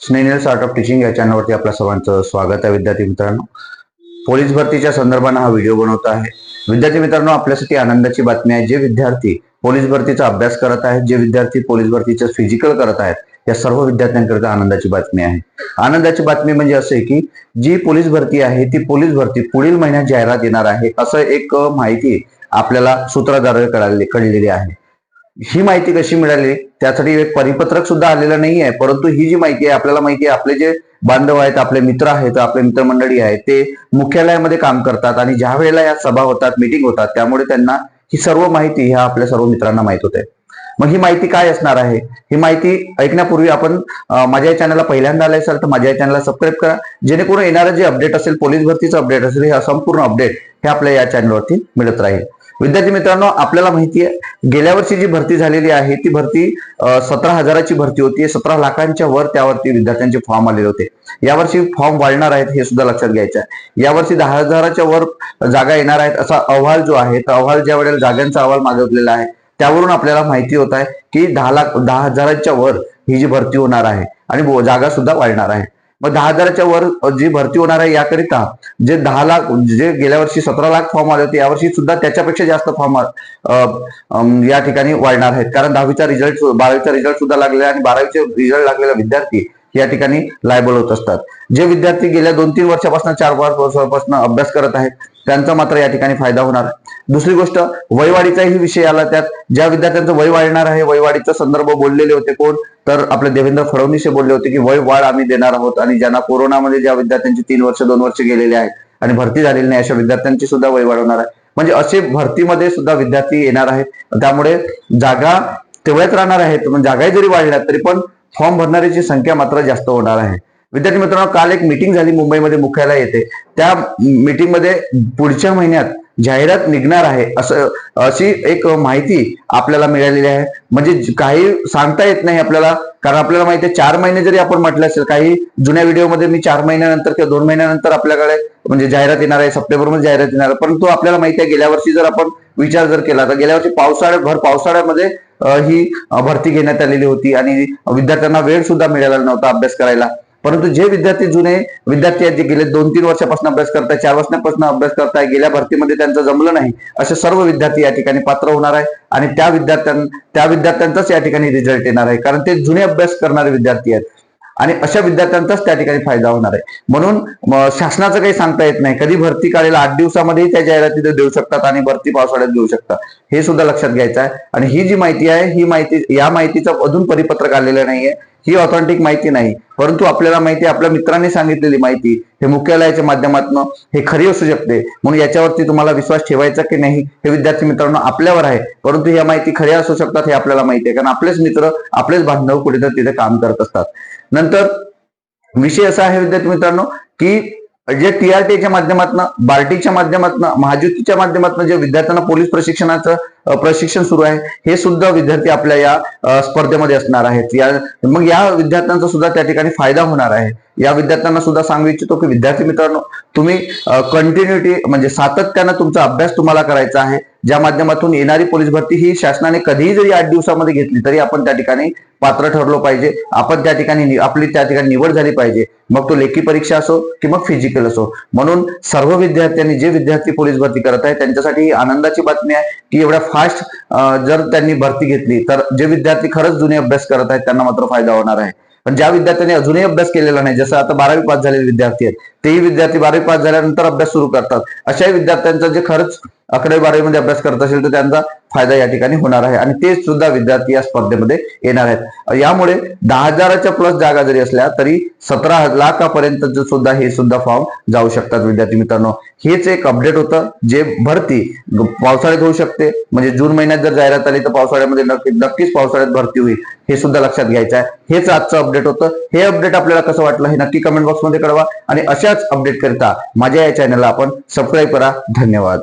स्नेनियल art of teaching या चॅनलवरती आपल्या सर्वांचं स्वागत आहे विद्यार्थी मित्रांनो. पोलीस भरतीच्या संदर्भानं हा व्हिडिओ बनवत आहे. विद्यार्थी मित्रांनो आपल्यासाठी आनंदाची बातमी आहे. जे विद्यार्थी पोलीस भरतीचा अभ्यास करत आहेत जे विद्यार्थी पोलीस भरतीचं फिजिकल करत आहेत या सर्व विद्यार्थ्यांकरिता आनंदाची बातमी आहे. आनंदाची बातमी म्हणजे असे की जी पोलीस भरती आहे ती पोलीस भरती पुढील महिन्यात जाहिरात येणार आहे असं एक माहिती आपल्याला सूत्रधारे कळाली कळलेली आहे. ही माहिती कशी मिळाली? त्यासाठी एक परिपत्रक सुद्धा आलेलं नाही आहे परंतु ही जी माहिती आहे आपल्याला माहिती आहे आपले जे बांधव आहेत आपले मित्र आहेत आपले मित्रमंडळी आहेत ते मुख्यालयामध्ये काम करतात आणि ज्या वेळेला या सभा होतात मिटिंग होतात त्यामुळे त्यांना ही सर्व माहिती ह्या आपल्या सर्व मित्रांना माहीत होते. मग ही माहिती काय असणार आहे? ही माहिती ऐकण्यापूर्वी आपण माझ्या या चॅनलला पहिल्यांदा आले असाल तर माझ्या या चॅनलला सबस्क्राईब करा. जेणेकरून येणारं जे अपडेट असेल पोलीस भरतीचं अपडेट असेल हे संपूर्ण अपडेट हे आपल्या या चॅनलवरती मिळत राहील. विद्यार्थी मित्रांनो आपल्याला माहिती आहे गेल्या वर्षी जी भरती झालेली आहे ती भरती सतरा हजाराची भरती होती. सतरा लाखांच्या वर त्यावरती विद्यार्थ्यांचे फॉर्म आलेले होते. यावर्षी फॉर्म वाढणार आहेत हे सुद्धा लक्षात घ्यायचं आहे यावर्षी दहा हजाराच्या वर जागा येणार आहेत असा अहवाल जो आहे तर अहवाल ज्या वेळेला जागांचा अहवाल मागवलेला आहे त्यावरून आपल्याला माहिती होत आहे की दहा लाख दहा हजाराच्या वर ही जी भरती होणार आहे आणि जागा सुद्धा वाढणार आहे. मग दहा हजाराच्या वर जी भरती होणार आहे याकरिता जे दहा लाख जे गेल्या वर्षी सतरा लाख फॉर्म आले होते यावर्षी सुद्धा त्याच्यापेक्षा जास्त फॉर्म या ठिकाणी वाढणार आहेत. कारण दहावीचा रिझल्ट बारावीचा रिझल्ट सुद्धा लागलेला आहे आणि बारावीचे रिझल्ट लागलेला विद्यार्थी या ठिकाणी लायबल होत असतात. जे विद्यार्थी गेल्या दोन तीन वर्षापासून चार पाच वर्षापासून अभ्यास करत आहेत त्यांचा मात्र या ठिकाणी फायदा होणार आहे. दुसरी गोष्ट वयवाढीचाही विषय आला त्यात. ज्या विद्यार्थ्यांचं वय वाढणार आहे वयवाढीचा संदर्भ बोललेले होते कोण? तर आपले देवेंद्र फडणवीस हे बोलले होते की वय वाढ आम्ही देणार आहोत आणि ज्यांना कोरोनामध्ये ज्या विद्यार्थ्यांची तीन वर्ष दोन वर्ष गेलेले आहेत आणि भरती झालेली नाही अशा विद्यार्थ्यांची सुद्धा वय वाढवणार आहे. म्हणजे असे भरतीमध्ये सुद्धा विद्यार्थी येणार आहेत. त्यामुळे जागा तेवढ्याच राहणार आहेत. जागाही जरी वाढल्या तरी पण फॉर्म भरणाऱ्याची संख्या मात्र जास्त होणार आहे. विद्यार्थी मित्रांनो काल एक मीटिंग झाली मुंबईमध्ये मुख्यालय येते त्या मीटिंगमध्ये पुढच्या महिन्यात जाहिरात निघणार आहे असं अशी एक माहिती आपल्याला मिळालेली आहे. म्हणजे काही सांगता येत नाही आपल्याला कारण आपल्याला माहिती आहे चार महिने जरी आपण म्हटलं असेल काही जुन्या व्हिडिओमध्ये मी चार महिन्यानंतर किंवा दोन महिन्यानंतर आपल्याकडे म्हणजे जाहिरात येणार आहे सप्टेंबरमध्ये जाहिरात येणार आहे. परंतु आपल्याला माहिती आहे गेल्या वर्षी जर आपण विचार जर केला तर गेल्या वर्षी पावसाळ्यात भर पावसाळ्यामध्ये ही भरती घेण्यात आलेली होती आणि विद्यार्थ्यांना वेळ सुद्धा मिळाला नव्हता अभ्यास करायला. परंतु जे विद्यार्थी जुने विद्यार्थी आहेत जे गेले दोन तीन वर्षापासून अभ्यास करताय चार वर्षापासून अभ्यास करताय गेल्या भरतीमध्ये त्यांचं जमलं नाही असे सर्व विद्यार्थी या ठिकाणी पात्र होणार आहे आणि त्या विद्यार्थ्यां त्या विद्यार्थ्यांचाच या ठिकाणी रिझल्ट येणार आहे कारण ते जुने अभ्यास करणारे विद्यार्थी आहेत. आणि अशा विद्यार्थ्यांचाच त्या ठिकाणी फायदा होणार आहे. म्हणून शासनाचं काही सांगता येत नाही. कधी भरती काढेल आठ दिवसामध्येही त्या जाहिराती देऊ शकतात आणि भरती पावसाळ्यात देऊ शकतात. हे सुद्धा लक्षात घ्यायचं आहे. आणि ही जी माहिती आहे ही माहिती या माहितीचं अजून परिपत्रक आलेलं नाहीये. ही ऑथेंटिक माहिती नाही. परंतु आपल्याला माहिती आपल्या मित्रांनी सांगितलेली माहिती हे मुख्यालयाच्या माध्यमातून हे खरी असू शकते. म्हणून याच्यावरती तुम्हाला विश्वास ठेवायचा की नाही हे विद्यार्थी मित्रांनो आपल्यावर आहे. परंतु ह्या माहिती खऱ्या असू शकतात हे आपल्याला माहिती आहे. कारण आपलेच मित्र आपलेच बांधव कुठेतरी तिथे काम करत असतात. नंतर विषय असा आहे विद्यार्थी मित्रांनो की जे टीआरटीच्या माध्यमातून बार्टीच्या माध्यमातून महाज्योतीच्या माध्यमातून जे विद्यार्थ्यांना पोलीस प्रशिक्षणाचं प्रशिक्षण सुरू आहे. हे सुद्धा विद्यार्थी आपल्या या स्पर्धेमध्ये असणार आहेत. या मग या विद्यार्थ्यांचा सुद्धा त्या ठिकाणी फायदा होणार आहे. या विद्यार्थ्यांना सुद्धा सांगू इच्छितो की विद्यार्थी मित्रांनो तुम्ही कंटिन्युटी म्हणजे सातत्यानं तुमचा अभ्यास तुम्हाला करायचा आहे. ज्या माध्यमातून येणारी पोलीस भरती ही शासनाने कधीही जरी आठ दिवसामध्ये घेतली तरी आपण त्या ठिकाणी पात्र ठरलो पाहिजे. आपण त्या ठिकाणी आपली त्या ठिकाणी निवड झाली पाहिजे. मग तो लेखी परीक्षा असो की मग फिजिकल असो. म्हणून सर्व विद्यार्थ्यांनी जे विद्यार्थी पोलीस भरती करत आहे त्यांच्यासाठी ही आनंदाची बातमी आहे की एवढ्या फास्ट जर त्यांनी भरती घेतली तर जे विद्यार्थी खरंच जुने अभ्यास करत आहेत त्यांना मात्र फायदा होणार आहे. पण ज्या विद्यार्थ्यांनी अजूनही अभ्यास केलेला नाही जसं आता बारावी पास झालेले विद्यार्थी आहेत तेही विद्यार्थी बारावी पास झाल्यानंतर अभ्यास सुरू करतात. अशाही विद्यार्थ्यांचा जे खरंच अकरावी बारावी मध्ये अभ्यास करत असेल तर त्यांचा फायदा या ठिकाणी होणार आहे. आणि ते सुद्धा विद्यार्थी या स्पर्धेमध्ये येणार आहेत. यामुळे दहा हजाराच्या प्लस जागा जरी असल्या तरी सतरा लाखापर्यंत सुद्धा हे सुद्धा फॉर्म जाऊ शकतात विद्यार्थी मित्रांनो. हेच एक अपडेट होतं जे भरती पावसाळ्यात होऊ शकते. म्हणजे जून महिन्यात जर जाहिरात आली तर पावसाळ्यामध्ये नक्की नक्कीच पावसाळ्यात भरती होईल. हे सुद्धा लक्षात घ्यायचं आहे. हेच आजचं अपडेट होतं. हे अपडेट आपल्याला कसं वाटलं हे नक्की कमेंट बॉक्समध्ये कळवा. आणि अशा अशाच अपडेट करता माझ्या या चॅनलला आपण सबस्क्राईब करा. धन्यवाद.